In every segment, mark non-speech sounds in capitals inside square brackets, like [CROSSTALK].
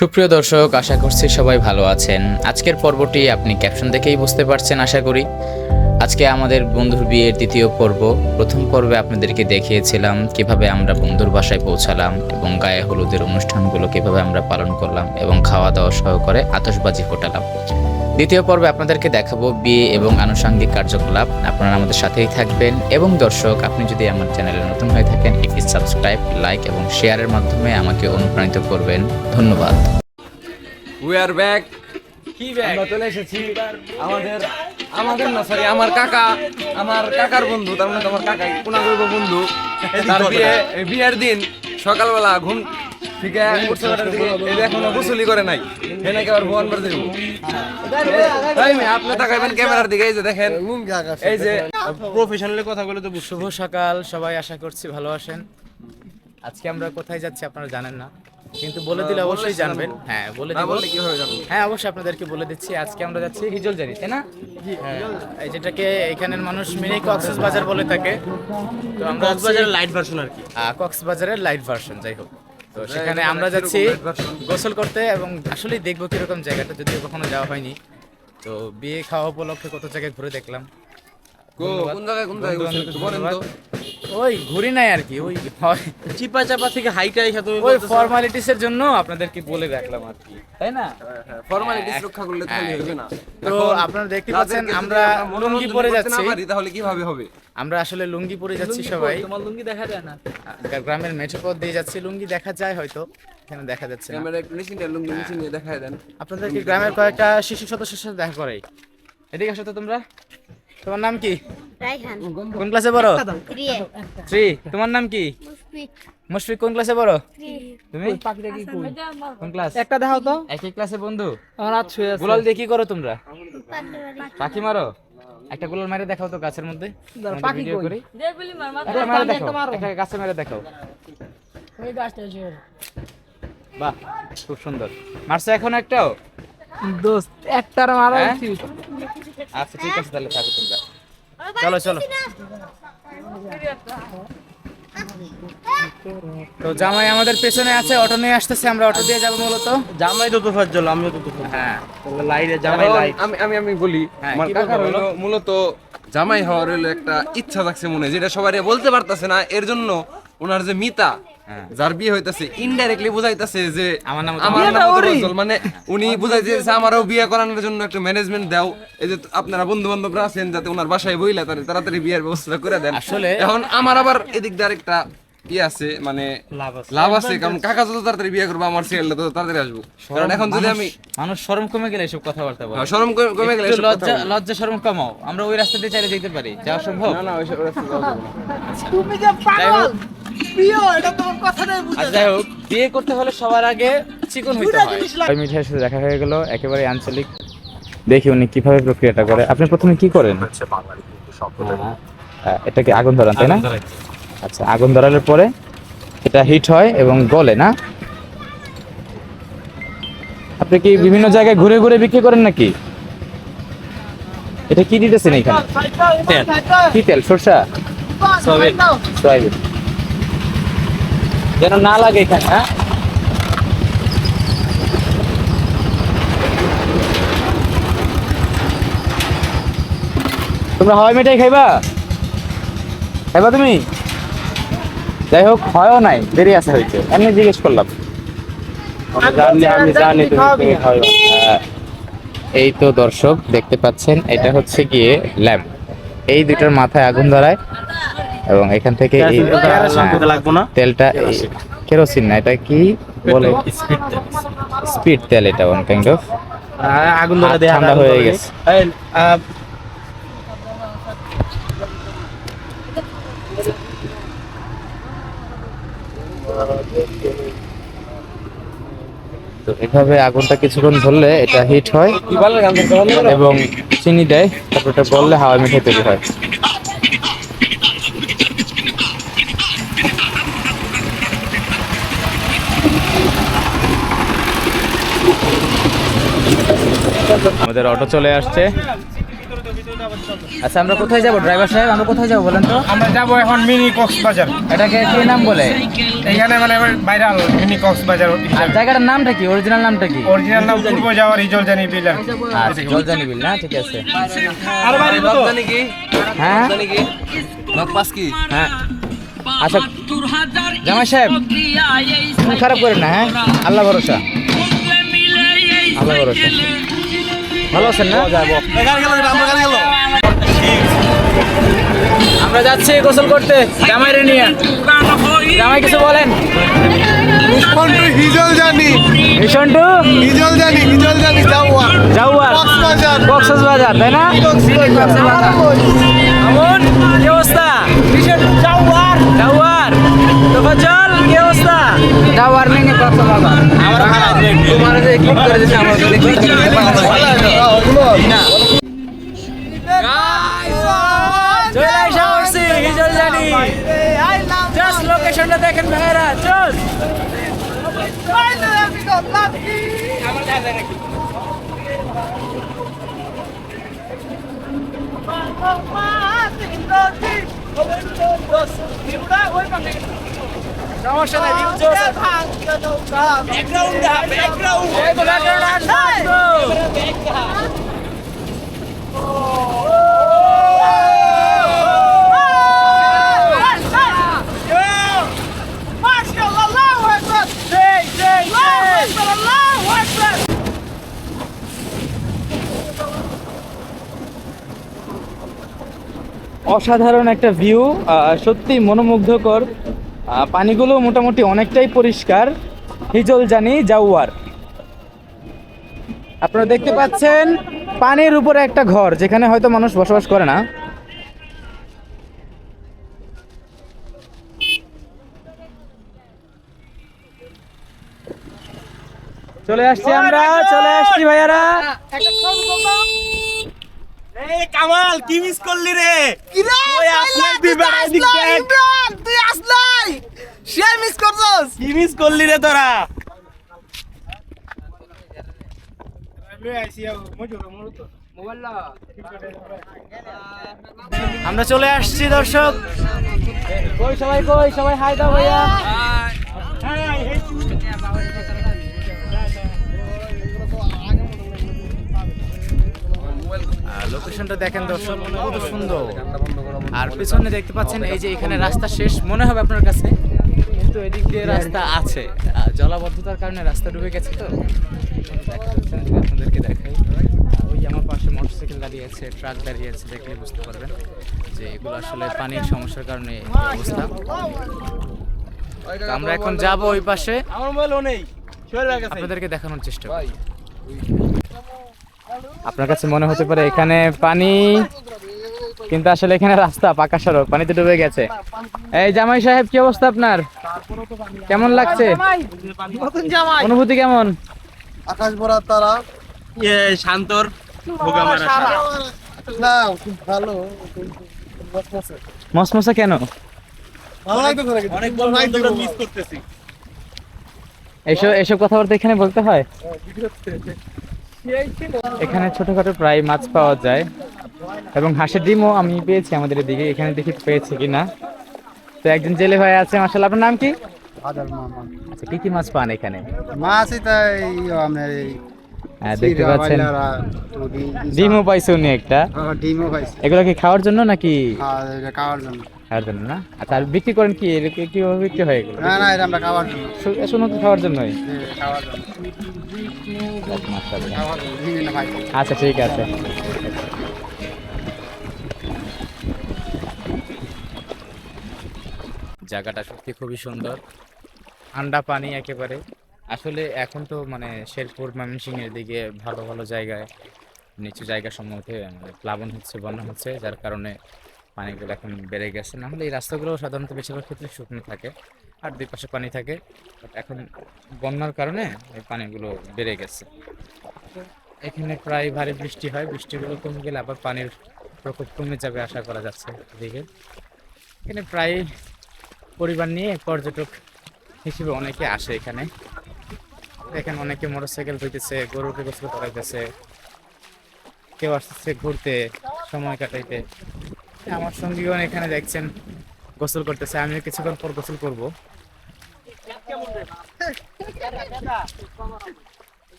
সুপ্রিয় দর্শক, আশা করছি সবাই ভালো আছেন। আজকের পর্বটি আপনি ক্যাপশন দেখেই বুঝতে পারছেন, আশা করি। আজকে আমাদের বন্ধুর বিয়ের দ্বিতীয় পর্ব। প্রথম পর্বে আপনাদেরকে দেখিয়েছিলাম কীভাবে আমরা বন্ধুর বাসায় পৌঁছালাম এবং গায়ে হলুদের অনুষ্ঠানগুলো কীভাবে আমরা পালন করলাম এবং খাওয়া দাওয়া সহকারে আতশবাজি ফোটালাম দ্বিতীয় পর্বে আপনাদেরকে দেখাবো বিয়ে এবং আনুষঙ্গিক কার্যকলাপ। আপনারা আমাদের সাথেই থাকবেন এবং দর্শক, আপনি যদি আমার চ্যানেলে নতুন হয়ে থাকেন, একটি সাবস্ক্রাইব, লাইক এবং শেয়ারের মাধ্যমে আমাকে অনুপ্রাণিত করবেন। ধন্যবাদ। উই আর ব্যাক আমরা চলে এসেছি আমাদের আমাদের না সরি আমার কাকা আমার কাকার বন্ধু তার মানে আমার কাকা বন্ধু তার বিয়ে বিয়ের দিন সকালবেলা ঘুম থেকে দিকে। এই যে এখনও গোসলই করে নাই। হে নাকি আবার ভুয়ান বার দেবো। তাই আপনি তাকাইবেন ক্যামেরার দিকে এই যে দেখেন। এই যে প্রফেশনালি কথা বলে তো বুঝছ। শুভ সকাল সবাই আশা করছি ভালো আছেন। আজকে আমরা কোথায় যাচ্ছি আপনারা জানেন না। কিন্তু বলে দিলে অবশ্যই জানবেন। হ্যাঁ বলে দিব বললে কীভাবে জানব? হ্যাঁ অবশ্যই আপনাদেরকে বলে দিচ্ছি। আজকে আমরা যাচ্ছি হিজলজারি তাই না? হ্যাঁ, এই যেটাকে এখানের মানুষ মিনি কক্সেস বাজার বলে থাকে। তো আমরা কক্সবাজারের লাইট ভার্সন আর কি। কক্সবাজারের লাইট ভার্সন যাই হোক। তো সেখানে আমরা যাচ্ছি গোসল করতে এবং আসলেই দেখব কীরকম জায়গাটা যদিও কখনো যাওয়া হয়নি। তো বিয়ে খাওয়া উপলক্ষে কত জায়গায় ঘুরে দেখলাম। কোন জায়গায় কোন জায়গায় ওই ঘুরি নাই আর কি ওই হয়। চিপা চাপা থেকে হাইটা রেখা তুমি ওই ফর্মালিটিস এর জন্য আপনাদেরকে বলে রাখলাম আর কি তাই না? ফর্মালিটিস রক্ষা করলে তো খালি হবে না। তো আপনারা দেখতে পাচ্ছেন আমরা লুঙ্গি পরে যাচ্ছি। তাহলে কীভাবে হবে? আমরা আসলে লুঙ্গি পরে যাচ্ছি সবাই। তোমার লুঙ্গি দেখা যায় না। গ্রামের মেঠো পথ দিয়ে যাচ্ছি লুঙ্গি দেখা যায় হয়তো এখানে দেখা যাচ্ছে না। ক্যামেরা একটু মেশিনটা লুঙ্গি মেশিন নিয়ে দেখায় দেন। আপনাদেরকে গ্রামের কয়েকটা শিশু সদস্যের সাথে দেখা করাই। এদিকে আসো তো তোমরা। তোমার নাম কি? রাইহান কোন ক্লাসে পড়ো? থ্রি তোমার নাম কি? মুশফিক। মুশফিক কোন ক্লাসে পড়ো? তুমি? কোন ক্লাস? একটা দেখাও তো। একই ক্লাসে বন্ধু। আমার হাত ছুঁয়ে আছে। গুলাল দিয়ে কি করো তোমরা? পাখি মারো? একটা গুলাল মেরে দেখাও তো গাছের মধ্যে। পাখি কই? করি। একটা মেরে দেখাও। একটা গাছে মেরে দেখাও। বাহ খুব সুন্দর। মারছো এখন একটাও? দোস্ত একটার মারা হ্যাঁ? উচিত আচ্ছা ঠিক আছে তাহলে থাকো তোমরা। চলো চলো। তো জামাই আমাদের পেছনে আছে অটো নিয়ে আসতেছে আমরা অটো দিয়ে যাব মূলত। জামাই তো তোফার জল আমিও তো তোফার হ্যাঁ। লাইটে জামাই লাইট। আমি আমি আমি বলি হ্যাঁ, আমার কাকার হলো মূলত জামাই হওয়ার হলো একটা ইচ্ছা থাকছে মনে যেটা সবাই বলতে পারতাছে না। এর জন্য ওনার যে মিতা হ্যাঁ। যার বিয়ে হইতাছে ইনডাইরেক্টলি বুঝাইতাছে যে আমার নাম আমার নাম রজল মানে উনি বুঝাইতেছে আমারও বিয়ে করানোর জন্য একটা ম্যানেজমেন্ট দাও। এই যে আপনারা বন্ধু বান্ধবরা আছেন যাতে ওনার বাসায় বইলা তাড়াতাড়ি তাড়াতাড়ি বিয়ের ব্যবস্থা করে দেন। আসলে- এখন আমার আবার এদিক দিয়ে আরেকটা ই আছে? মানে লাভ আছে। কারণ কাকা যত তাড়াতাড়ি বিয়ে করব আমার তত তাড়াতাড়ি আসব। কারণ এখন যদি আমি মানুষ শরম কমে গেলে এসব কথাবার্তা বলে। হ্যাঁ, শরম কমে- কমে গেলে লজ্জা লজ্জা শরম কমাও। আমরা ওই রাস্তা দিয়ে চাইলে যেতে পারি। যাওয়া সম্ভব? না না যাই হোক। বিয়ে করতে হলে সবার আগে চিকন হইতে হয়। ওই মিঠাইয়ের সাথে দেখা হয়ে গেল। একেবারে আঞ্চলিক। দেখি উনি কীভাবে প্রক্রিয়াটা করে। আপনি প্রথমে কি করেন? এটাকে আগুন ধরান তাই না? আচ্ছা আগুন ধরানোর পরে এটা হিট হয় এবং গলে না? আপনি কি বিভিন্ন জায়গায় ঘুরে ঘুরে বিক্রি করেন নাকি? এটা কি দিতেছেন এখানে? কি তেল? সরষা? সয়াবিন। যেন না লাগে এখানে হ্যাঁ? তোমরা হাওয়াই মিঠাই খাইবা? খাইবা তুমি? যাই হোক হয়ও নাই দেরি আছে হয়েছে। এমনি জিজ্ঞেস করলাম। জানি আমি জানি তুমি তুমি হ্যাঁ। এই তো দর্শক দেখতে পাচ্ছেন এটা হচ্ছে গিয়ে ল্যাম্প। এই দুইটার মাথায় আগুন ধরায় এবং এখান থেকে এই হ্যাঁ, তেলটা কেরোসিন না এটা কি বলে? স্পিড তেল। এটা ওয়ান কাইন্ড অফ আগুন ধরে দেয়া ঠান্ডা হয়ে গেছে। তো এভাবে আগুনটা কিছুক্ষণ ধরলে এটা হিট হয় এবং চিনি দেয় তারপর এটা বললে হাওয়া মিঠাই তৈরি হয়। আমাদের অটো চলে আসছে। আচ্ছা আমরা কোথায় যাব? ড্রাইভার সাহেব আমরা কোথায় যাব বলেন তো? আমরা যাব এখন মিনি কক্সবাজার। এটাকে কি নাম বলে? এখানে মানে ভাইরাল মিনি কক্সবাজার আর জায়গাটার নামটা কি? অরিজিনাল নামটা কি? অরিজিনাল নাম পূর্ব যাওয়ার ইজল জানি বিল্ডার আচ্ছা জলজানি বিল না? ঠিক আছে। আর বাড়ি কত? জানি কি হ্যাঁ? জানি কি নক পাস কি হ্যাঁ। আচ্ছা জামাই সাহেব মন খারাপ করেন না হ্যাঁ? আল্লাহ ভরসা। আল্লাহ ভরসা। ভালো আছেন না? যাব গেল আমরা যাচ্ছি গোসল করতে জামাই রে নিয়ে। জামাই কিছু বলেন? হিজল জানি। মিশনটু হিজল জানি হিজল জানি যাওয়া জাউয়ার। কক্সবাজার। কক্সবাজার তাই না? আমন কি অবস্থা? কি কক্সবাজার। আমরা তোমার যে করে দিছে আমার না। দেখেন ভাইরা চল সমস্যা নাই ব্যাকগ্রাউন্ড ব্যাকগ্রাউন্ড ব্যাকগ্রাউন্ড অসাধারণ একটা ভিউ সত্যি মনোমুগ্ধকর। পানিগুলো মোটামুটি অনেকটাই পরিষ্কার। হিজল জানি জাউয়ার আপনারা দেখতে পাচ্ছেন পানির উপরে একটা ঘর, যেখানে হয়তো মানুষ বসবাস করে না। চলে আসছি আমরা, চলে আসছি ভাইয়ারা। কামাল কি মিস করলি রে? তুই আসলাই সে মিস করছস? কি মিস করলি রে তোরা? আমরা চলে আসছি দর্শক। কই সবাই কই? সবাই হাই দাও ভাইয়া। লোকেশনটা দেখেন দর্শক কত সুন্দর। আর পিছনে দেখতে পাচ্ছেন এই যে এখানে রাস্তা শেষ মনে হবে আপনার কাছে। কিন্তু এদিক দিয়ে রাস্তা আছে। জলাবদ্ধতার কারণে রাস্তা ডুবে গেছে তো। আপনাদেরকে দেখাই। ওই আমার পাশে মোটরসাইকেল দাঁড়িয়ে আছে ট্রাক দাঁড়িয়ে আছে দেখলে বুঝতে পারবেন যে এগুলো আসলে পানির সমস্যার কারণে অবস্থা। আমরা এখন যাব ওই পাশে। আমার মোবাইলও নেই। আপনাদেরকে দেখানোর চেষ্টা করি। আপনার কাছে মনে হতে পারে এখানে পানি কিন্তু আসলে এখানে রাস্তা পাকা সড়ক পানিতে ডুবে গেছে। এই জামাই সাহেব কি অবস্থা আপনার? কেমন লাগছে? অনুভূতি কেমন? আকাশ ভরা তারা। ইয়ে শান্তর। না খুব ভালো মসমসা। কেন? এসব এসব কথাবার্তা এখানে বলতে হয়? এখানে ছোটখাটো প্রায় মাছ পাওয়া যায়। এবং হাঁসের ডিমও আমি পেয়েছি আমাদের এদিকে। এখানে দেখি পেয়েছি কিনা। তো একজন জেলে ভাই আছে মাসাল আপনার নাম কি? আচ্ছা কি কি মাছ পান এখানে? মাছ তাই আপনার হ্যাঁ দেখতে পাচ্ছেন। ডিমও পাইছে উনি একটা। হ্যাঁ, ডিমও পাইছি। এগুলো কি খাওয়ার জন্য নাকি? খাওয়ার জন্য। খাওয়ার জন্য না? আচ্ছা আর বিক্রি করেন কি? কীভাবে বিক্রি হয় এগুলো? না না এটা আমরা খাওয়ার জন্য। তো খাওয়ার জন্যই। আচ্ছা ঠিক আছে। জায়গাটা সত্যি খুবই সুন্দর। ঠান্ডা পানি একেবারে। আসলে এখন তো মানে শেরপুর ময়মনসিংহের দিকে ভালো ভালো জায়গায় নিচু জায়গা সমূহে মানে প্লাবন হচ্ছে বন্যা হচ্ছে যার কারণে পানিগুলো এখন বেড়ে গেছে। না হলে এই রাস্তাগুলো সাধারণত বেশিরভাগ ক্ষেত্রে শুকনো থাকে আর দুই পাশে পানি থাকে। এখন বন্যার কারণে এই পানিগুলো বেড়ে গেছে। এখানে প্রায় ভারী বৃষ্টি হয়। বৃষ্টিগুলো কমে গেলে আবার পানির প্রকোপ কমে যাবে আশা করা যাচ্ছে এদিকে। এখানে প্রায় পরিবার নিয়ে পর্যটক হিসেবে অনেকে আসে এখানে। এখানে অনেকে মোটরসাইকেল ধুইতেছে, গরুকে গোসল করাইতেছে, কেউ আসতেছে ঘুরতে, সময় কাটাইতে। আমার সঙ্গীগণ এখানে দেখছেন, গোসল করতেছে, আমিও কিছুক্ষণ পর গোসল করব।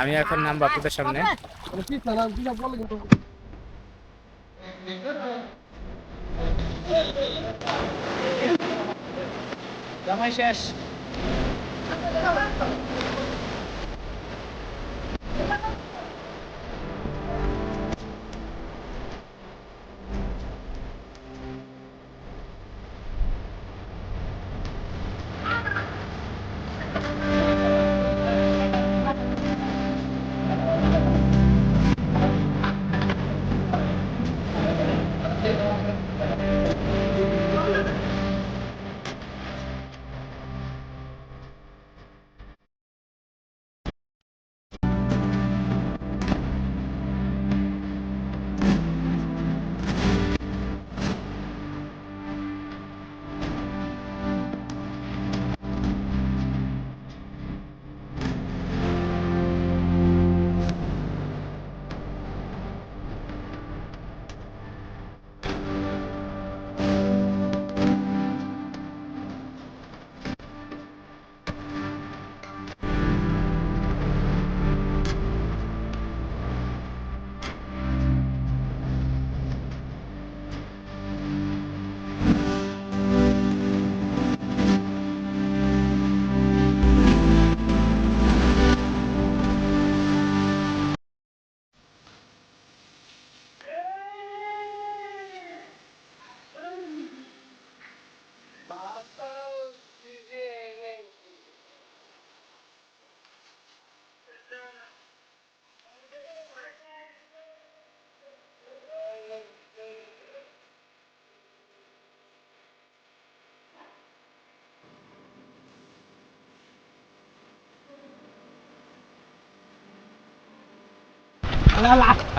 আমি এখন নাম বাপুদের সামনে। শেষ।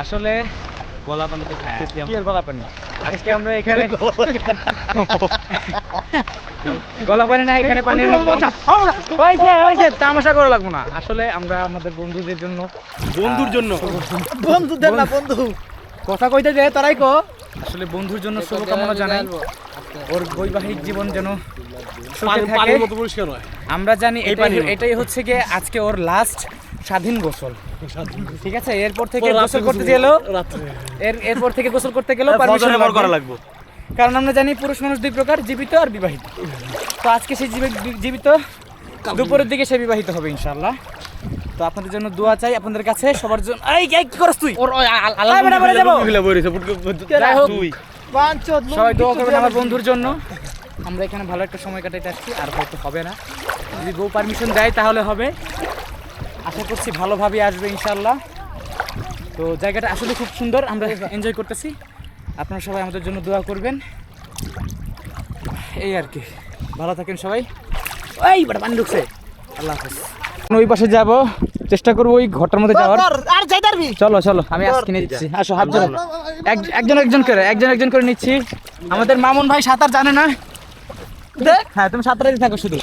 আসলে গলা পানি তো গলা পানি আজকে আমরা এখানে গলা পানি না এখানে পানি হয়েছে হয়েছে তামাশা করা লাগবো না। আসলে আমরা আমাদের বন্ধুদের জন্য বন্ধুর জন্য। বন্ধুদের না বন্ধু। কথা কইতে যে তারাই কো আসলে বন্ধুর জন্য শুভকামনা জানাই। ওর বৈবাহিক জীবন যেন হয়। আমরা জানি এটাই এটাই হচ্ছে গিয়ে আজকে ওর লাস্ট স্বাধীন গোসল। ঠিক আছে? এরপর থেকে গোসল করতে গেল এর এরপর থেকে গোসল করতে গেলেও পারমিশন ফজরে করা লাগবে। কারণ আমরা জানি পুরুষ মানুষ দুই প্রকার জীবিত আর বিবাহিত। তো আজকে সেই জীবি- জীবিত দুপুরের দিকে সে বিবাহিত হবে ইনশাআল্লাহ। তো আপনাদের জন্য দোয়া চাই আপনাদের কাছে সবার জন্য এই কি করছ তুই? ওর আল্লাহ বেটা বলে যাব। যাই হোক। সবাই দোয়া করবেন আমার বন্ধুর জন্য। আমরা এখানে ভালো একটা সময় কাটাইতে আসছি আর হয়তো হবে না। যদি বউ পারমিশন দেয় তাহলে হবে। আশা করছি ভালোভাবে আসবে ইনশাল্লাহ তো জায়গাটা আসলে খুব সুন্দর আমরা এনজয় করতেছি। আপনারা সবাই আমাদের জন্য দোয়া করবেন। এই আর কি। ভালো থাকেন সবাই। ওই বড় পানি ঢুকছে। আল্লাহ হাফেজ। ওই পাশে যাব চেষ্টা করব ওই ঘরটার মধ্যে যাওয়ার। আর যাই পারবি। চলো চলো আমি আজকে নিচ্ছি। আসো হাত ধরো এক- একজন একজন করে একজন একজন করে নিচ্ছি। আমাদের মামুন ভাই সাঁতার জানে না। দেখ হ্যাঁ তুমি সাঁতারে থাকো শুধু।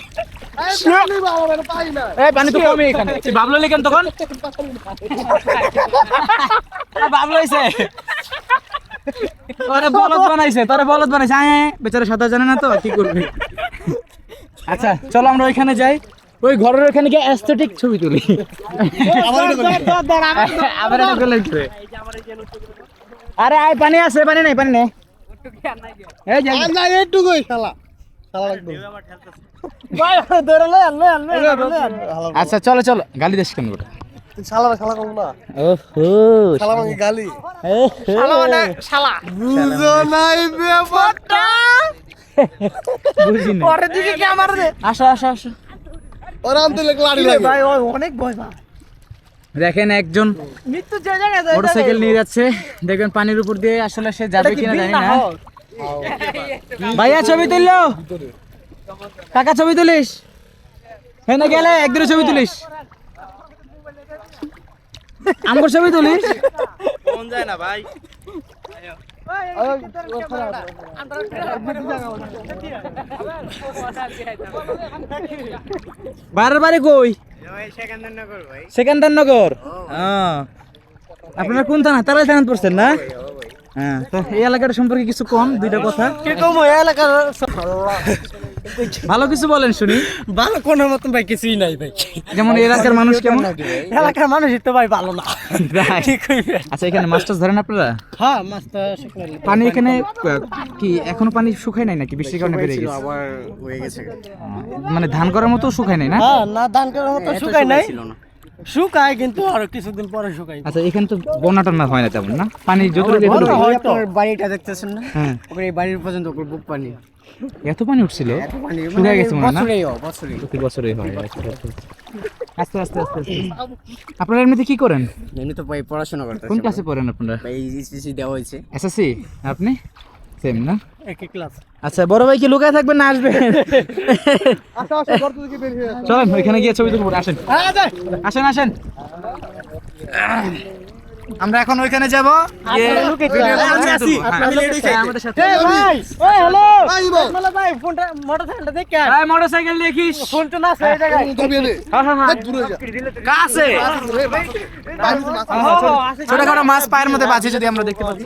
পানি তো কমই এখানে। বাবলো লিখেন তখন? বাবলো হইছে। তোরে বলদ বানাইছে তোরে বলদ বানাইছে। আয় আয়, বেচারা সাঁতার জানে না তো কি করবি? আচ্ছা চলো আমরা ওইখানে যাই। ওই ঘরের ওখানে গিয়ে অ্যাস্থেটিক ছবি তুলি। আবার এটা করলে কি আরে আয় পানি আছে পানি নাই পানি নেই। এই যে না এইটুকুই শালা। আচ্ছা চলো চলো গালি দিস কেন ওটা? শালা শালা কম না? ওহো শালা মানে গালি? শালা মানে শালা। বুঝো নাই ব্যাপারটা। বুঝি না দিকে কে আমার রে? আসো আসো আসো। ওর আনতে লাড়ি লাগে ভাই অনেক ভয় পা দেখেন একজন মৃত্যু যে জায়গায় মোটরসাইকেল নিয়ে যাচ্ছে। দেখবেন পানির উপর দিয়ে আসলে সে যাবে কিনা জানি না [LAUGHS] ভাইয়া ছবি তুললো? কাকা ছবি তুলিস? হ্যাঁ না গেলে একদিনে ছবি তুলিস। আমার ছবি তুলিস? মন যায় না ভাই। বারের বারে কই? সেকেন্দার নগর হ্যাঁ। আপনারা কোন থানা? তারাই থানা পড়ছেন না? হ্যাঁ তো এই এলাকার সম্পর্কে কিছু কম দুইটা কথা। কীরকম ওই এলাকার ভালো কিছু বলেন শুনি। ভালো কোনো মতন ভাই কিছুই নাই ভাই। যেমন এলাকার মানুষ কেমন? এলাকার মানুষ তো ভাই ভালো না। তাই? ঠিক হইবে আচ্ছা এখানে মাছ টাছ ধরেন আপনারা? হ্যাঁ পানি এখানে কি এখনও পানি শুকায় নাই নাকি? বৃষ্টির কারণে বেড়ে গেছে? আবার হয়ে গেছে। মানে ধান করার মতো শুকায় নাই না? হ্যাঁ না ধান করার মতো শুকাই নাই। শুকায় কিন্তু আরও কিছুদিন পরে শুকাই আচ্ছা এখানে তো বন্যা টন্যা হয় না তেমন না? পানি হয়তো বাড়িটা দেখতেছেন না? হ্যাঁ। এই বাড়ির পর্যন্ত বুক পানি। এত পানি উঠছিল? পানি গেছে মনে না? প্রতি বছরই হয় আচ্ছা, আচ্ছা, আচ্ছা। আস্তে আস্তে আস্তে আস্তে। আপনারা এমনিতে কি করেন? এমনি তো পড়াশোনা করতে কোন ক্লাসে পড়েন আপনারা? ইসিসি দেওয়া হয়েছে। এসএসসি আপনি? সেম না? একই ক্লাস আচ্ছা বড় ভাই কি লুকায় থাকবেন না আসবেন? চলেন ওইখানে গিয়ে ছবি তুলবো। আসেন। আসেন আসেন। আমরা এখন ওইখানে যাব। আমাদের সাথে। ভাই ওই হ্যালো। ভাই ভাই। ফোনটা মোটরসাইকেলটা দেখে আয়। ভাই মোটরসাইকেল দেখিস। ফোন না সেই জায়গায়। হ্যাঁ হ্যাঁ হ্যাঁ। কাছে। ছোটখাটো মাছ পায়ের মধ্যে যদি আমরা দেখতে পাচ্ছি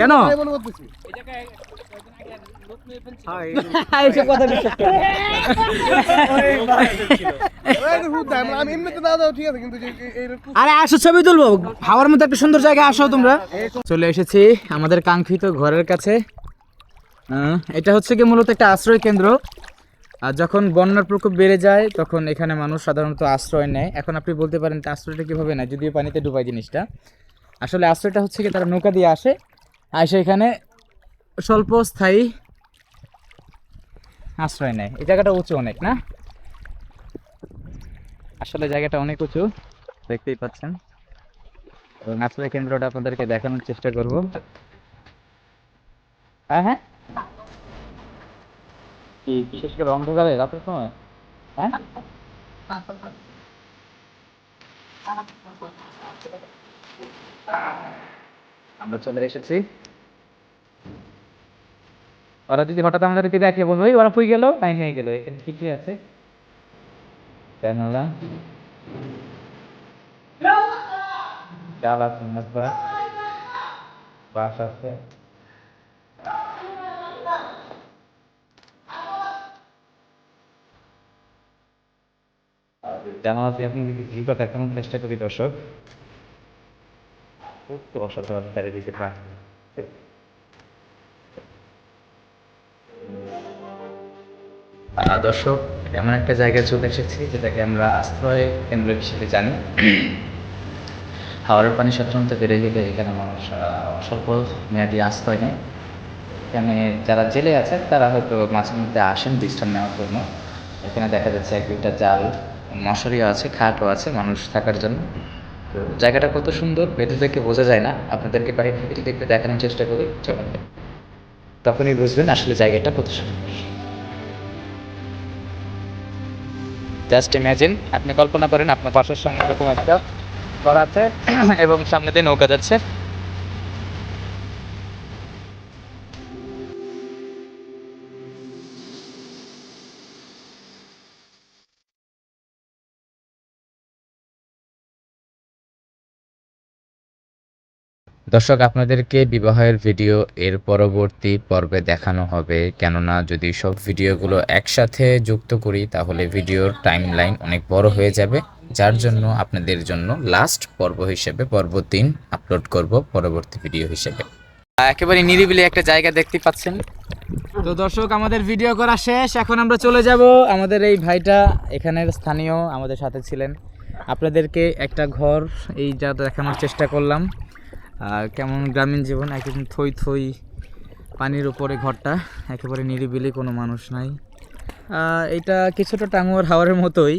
কেন এইসব কথা বিশ্বাস করে না। [LAUGHS] আরে আসো ছবি তুলবো। হাওয়ার মধ্যে একটা সুন্দর জায়গা আসো তোমরা। চলে এসেছি আমাদের কাঙ্ক্ষিত ঘরের কাছে। এটা হচ্ছে কি মূলত একটা আশ্রয় কেন্দ্র। আর যখন বন্যার প্রকোপ বেড়ে যায় তখন এখানে মানুষ সাধারণত আশ্রয় নেয়। এখন আপনি বলতে পারেন তা আশ্রয়টা কীভাবে নেয় যদিও পানিতে ডুবাই জিনিসটা। আসলে আশ্রয়টা হচ্ছে কি তারা নৌকা দিয়ে আসে আসে এখানে স্বল্প স্থায়ী আশ্রয় নেয়। এই জায়গাটা উঁচু অনেক, না? আসলে জায়গাটা অনেক উঁচু, দেখতেই পাচ্ছেন। এবং আশ্রয় কেন্দ্রটা আপনাদেরকে দেখানোর চেষ্টা করব। হ্যাঁ? বিশেষ করে অন্ধকারে রাতের সময়? হ্যাঁ? আমরা চলে এসেছি। ওরা যদি হঠাৎ আমাদেরকে দেখে বলব "ওই, ওরা ফুই গেল? নাই হয়ে গেল। এখানে কি আছে। বাস আছে। চেষ্টা করি দর্শক? অসাধারণ চারিদিকে দর্শক এমন একটা জায়গায় চলে এসেছি যেটাকে আমরা আশ্রয় কেন্দ্র হিসেবে জানি। হাওড়ের পানি সাধারণত বেড়ে গেলে এখানে মানুষ স্বল্প মেয়াদি আশ্রয় নেয়। এখানে যারা জেলে আছে, তারা হয়তো মাঝে মধ্যে আসেন, বিশ্রাম নেওয়ার জন্য। এখানে দেখা যাচ্ছে এক দুইটা জাল, মশারিও আছে, খাটও আছে মানুষ থাকার জন্য। তো জায়গাটা কত সুন্দর, ভেতর থেকে বোঝা যায় না। আপনাদেরকে বাইরে থেকে একটু দেখানোর চেষ্টা করি। তখনই বুঝবেন আসলে জায়গাটা কত সুন্দর। জাস্ট ইম্যাজিন আপনি কল্পনা করেন আপনার পাশের সঙ্গে এরকম একটা ঘর আছে, [CLEARS THROAT] এবং সামনে দিয়ে নৌকা যাচ্ছে। দর্শক, আপনাদেরকে বিবাহের ভিডিও এর পরবর্তী পর্বে দেখানো হবে। কেননা, যদি সব ভিডিওগুলো একসাথে যুক্ত করি, তাহলে ভিডিওর টাইম লাইন অনেক বড় হয়ে যাবে। যার জন্য আপনাদের জন্য লাস্ট পর্ব হিসেবে পর্ব তিন আপলোড করব পরবর্তী ভিডিও হিসেবে। একেবারে নিরিবিলি একটা জায়গা দেখতে পাচ্ছেন। তো দর্শক, আমাদের ভিডিও করা শেষ। এখন আমরা চলে যাব আমাদের এই ভাইটা এখানের স্থানীয় আমাদের সাথে ছিলেন। আপনাদেরকে একটা ঘর এই যা দেখানোর চেষ্টা করলাম। কেমন গ্রামীণ জীবন? একদম থই থই পানির উপরে ঘরটা একেবারে নিরিবিলি কোনো মানুষ নাই। এটা কিছুটা টাঙ্গুয়ার হাওয়ারের মতোই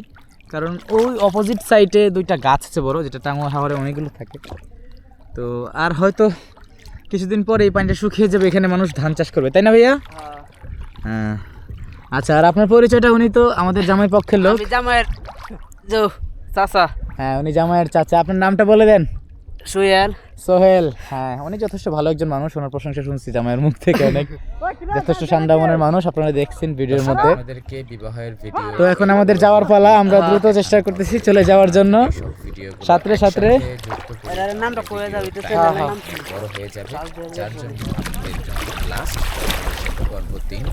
কারণ ওই অপোজিট সাইডে দুইটা গাছ আছে বড় যেটা টাঙ্গুয়ার হাওয়ারে অনেকগুলো থাকে। তো আর হয়তো কিছুদিন পরে এই পানিটা শুকিয়ে যাবে এখানে মানুষ ধান চাষ করবে তাই না ভাইয়া? হ্যাঁ। আচ্ছা আর আপনার পরিচয়টা উনি তো আমাদের জামাই পক্ষের লোক। জামাইয়ের চাচা। হ্যাঁ উনি জামাইয়ের চাচা। আপনার নামটা বলে দেন। সুয়েল সোহেল। হ্যাঁ উনি যথেষ্ট ভালো একজন মানুষ ওনার প্রশংসা শুনছি জামাইয়ের মুখ থেকে অনেক যথেষ্ট ঠান্ডা মনের মানুষ আপনারা দেখছেন ভিডিওর মধ্যে। আমাদেরকে বিবাহের ভিডিও তো এখন আমাদের যাওয়ার পালা আমরা দ্রুত চেষ্টা করতেছি চলে যাওয়ার জন্য। সাঁতরে সাঁতরে। নামটা কয়ে যাবে হ্যাঁ, হ্যাঁ। বড় হয়ে যাবে। যার জন্য লাস্ট পর্ব তিন।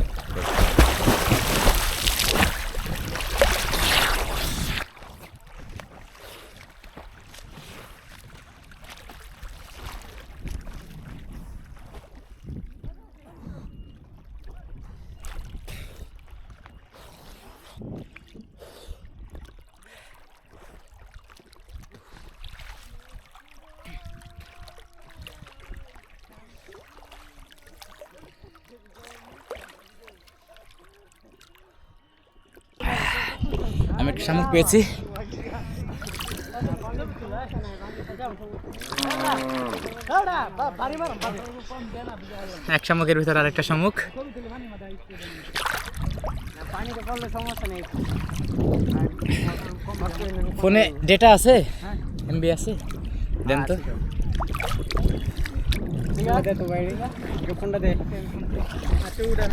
একটা শামুক পেয়েছি। এক শামুকের ভিতর আরেকটা শামুক। ফোনে ডেটা আছে? এমবি আছে? দেন তো। ফোনটা দে